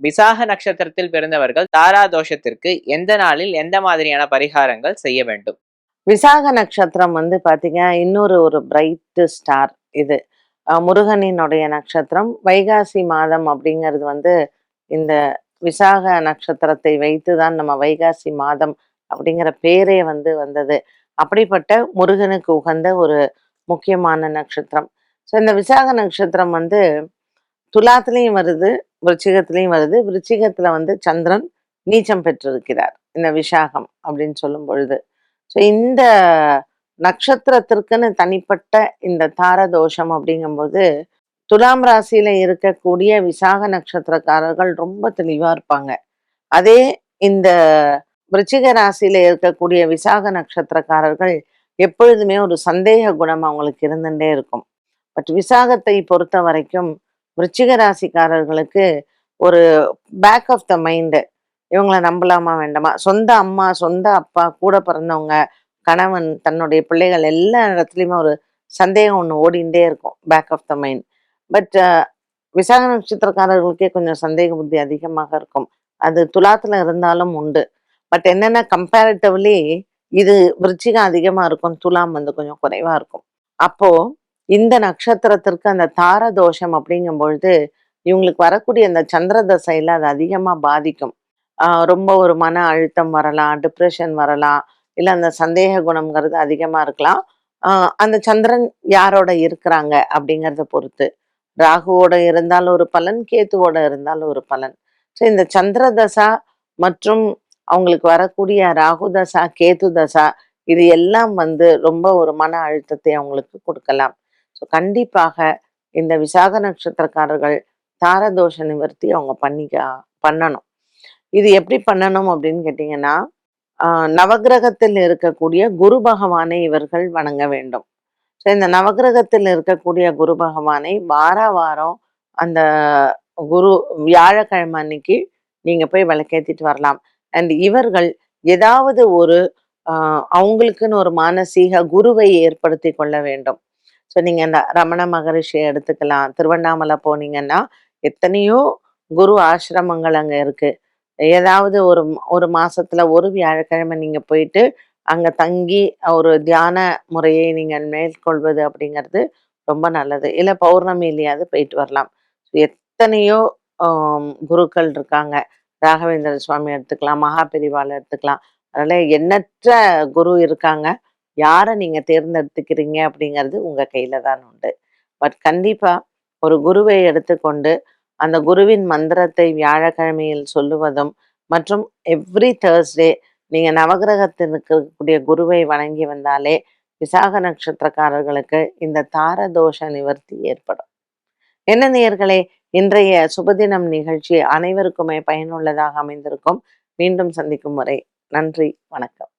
விசாக நட்சத்திரத்தில் பிறந்தவர்கள் தாரா தோஷத்திற்கு எந்த நாளில் எந்த மாதிரியான பரிகாரங்கள் செய்ய வேண்டும்? விசாக நட்சத்திரம் வந்து பாத்தீங்க இன்னொரு ஒரு பிரைட் ஸ்டார் இது. முருகனினுடைய நட்சத்திரம். வைகாசி மாதம் அப்படிங்கிறது வந்து இந்த விசாக நட்சத்திரத்தை வைத்து தான் நம்ம வைகாசி மாதம் அப்படிங்கிற பேரே வந்து வந்தது. அப்படிப்பட்ட முருகனுக்கு உகந்த ஒரு முக்கியமான நட்சத்திரம். ஸோ இந்த விசாக நட்சத்திரம் வந்து துலாத்துலேயும் வருது விருச்சிகத்திலையும் வருது. விருச்சிகத்தில் வந்து சந்திரன் நீச்சம் பெற்றிருக்கிறார். இந்த விஷாகம் அப்படின்னு சொல்லும் பொழுது. ஸோ இந்த நட்சத்திரத்திற்குன்னு தனிப்பட்ட இந்த தார தோஷம் அப்படிங்கும்போது துலாம் ராசியில இருக்கக்கூடிய விசாக நட்சத்திரக்காரர்கள் ரொம்ப தெளிவா இருப்பாங்க. அதே இந்த விருச்சிக ராசியில இருக்கக்கூடிய விசாக நட்சத்திரக்காரர்கள் எப்பொழுதுமே ஒரு சந்தேக குணம் அவங்களுக்கு இருந்துட்டே இருக்கும். பட் விசாகத்தை பொறுத்த வரைக்கும் விருச்சிக ராசிக்காரர்களுக்கு ஒரு பேக் ஆஃப் த மைண்டு இவங்களை நம்பலாமா வேண்டாமா? சொந்த அம்மா சொந்த அப்பா கூட பிறந்தவங்க கணவன் தன்னுடைய பிள்ளைகள் எல்லா இடத்துலையுமே ஒரு சந்தேகம் ஒன்று ஓடிண்டே இருக்கும் back of the mind but விசாக நட்சத்திரக்காரர்களுக்கே கொஞ்சம் சந்தேக புத்தி அதிகமாக இருக்கும். அது துலாத்துல இருந்தாலும் உண்டு. பட் என்னன்னா கம்பேரிட்டிவ்லி இது விருச்சிகம் அதிகமாக இருக்கும் துலாம் வந்து கொஞ்சம் குறைவா இருக்கும். அப்போ இந்த நட்சத்திரத்திற்கு அந்த தார தோஷம் அப்படிங்கும் பொழுது இவங்களுக்கு வரக்கூடிய அந்த சந்திர தசையில அது அதிகமா பாதிக்கும். ஆஹ் ரொம்ப ஒரு மன அழுத்தம் வரலாம் டிப்ரெஷன் வரலாம் இல்லை அந்த சந்தேக குணம்ங்கிறது அதிகமா இருக்கலாம். ஆஹ் அந்த சந்திரன் யாரோட இருக்கிறாங்க அப்படிங்கறத பொறுத்து. ராகுவோட இருந்தாலும் ஒரு பலன் கேத்துவோட இருந்தாலும் ஒரு பலன். ஸோ இந்த சந்திர தசா மற்றும் அவங்களுக்கு வரக்கூடிய ராகு தசா கேது தசா இது எல்லாம் வந்து ரொம்ப ஒரு மன அழுத்தத்தை அவங்களுக்கு கொடுக்கலாம். ஸோ கண்டிப்பாக இந்த விசாக நட்சத்திரக்காரர்கள் தாரதோஷ நிவர்த்தி அவங்க பண்ணிக்க பண்ணணும். இது எப்படி பண்ணணும் அப்படின்னு கேட்டிங்கன்னா ஆஹ் நவக்கிரகத்தில் இருக்கக்கூடிய குரு பகவானை இவர்கள் வணங்க வேண்டும். ஸோ இந்த நவக்கிரகத்தில் இருக்கக்கூடிய குரு பகவானை வார வாரம் அந்த குரு வியாழக்கிழமை அன்னைக்கு நீங்க போய் விளக்கேத்திட்டு வரலாம். அண்ட் இவர்கள் ஏதாவது ஒரு அவங்களுக்குன்னு ஒரு மானசீக குருவை ஏற்படுத்தி கொள்ள வேண்டும். ஸோ நீங்கள் இந்த ரமண மகரிஷியை எடுத்துக்கலாம். திருவண்ணாமலை போனீங்கன்னா எத்தனையோ குரு ஆசிரமங்கள் அங்கே இருக்குது ஏதாவது ஒரு ஒரு மாதத்தில் ஒரு வியாழக்கிழமை நீங்கள் போயிட்டு அங்கே தங்கி ஒரு தியான முறையை நீங்கள் மேற்கொள்வது அப்படிங்கிறது ரொம்ப நல்லது. இல்லை பௌர்ணமியிலையாவது போயிட்டு வரலாம். எத்தனையோ குருக்கள் இருக்காங்க. ராகவேந்திர சுவாமி எடுத்துக்கலாம் மகாபெரிவாள் எடுத்துக்கலாம். அதனால் எண்ணற்ற குரு இருக்காங்க. யாரை நீங்க தேர்ந்தெடுத்துக்கிறீங்க அப்படிங்கிறது உங்க கையில் தான் உண்டு. பட் கண்டிப்பா ஒரு குருவை எடுத்துக்கொண்டு அந்த குருவின் மந்திரத்தை வியாழக்கிழமையில் சொல்லுவதும் மற்றும் எவ்ரி தேர்ஸ்டே நீங்க நவகிரகத்தில் இருக்கக்கூடிய குருவை வணங்கி வந்தாலே விசாக நட்சத்திரக்காரர்களுக்கு இந்த தார தோஷ நிவர்த்தி ஏற்படும். என்ன நேர்களே இன்றைய சுபதினம் நிகழ்ச்சி அனைவருக்குமே பயனுள்ளதாக அமைந்திருக்கும். மீண்டும் சந்திக்கும் வரை நன்றி வணக்கம்.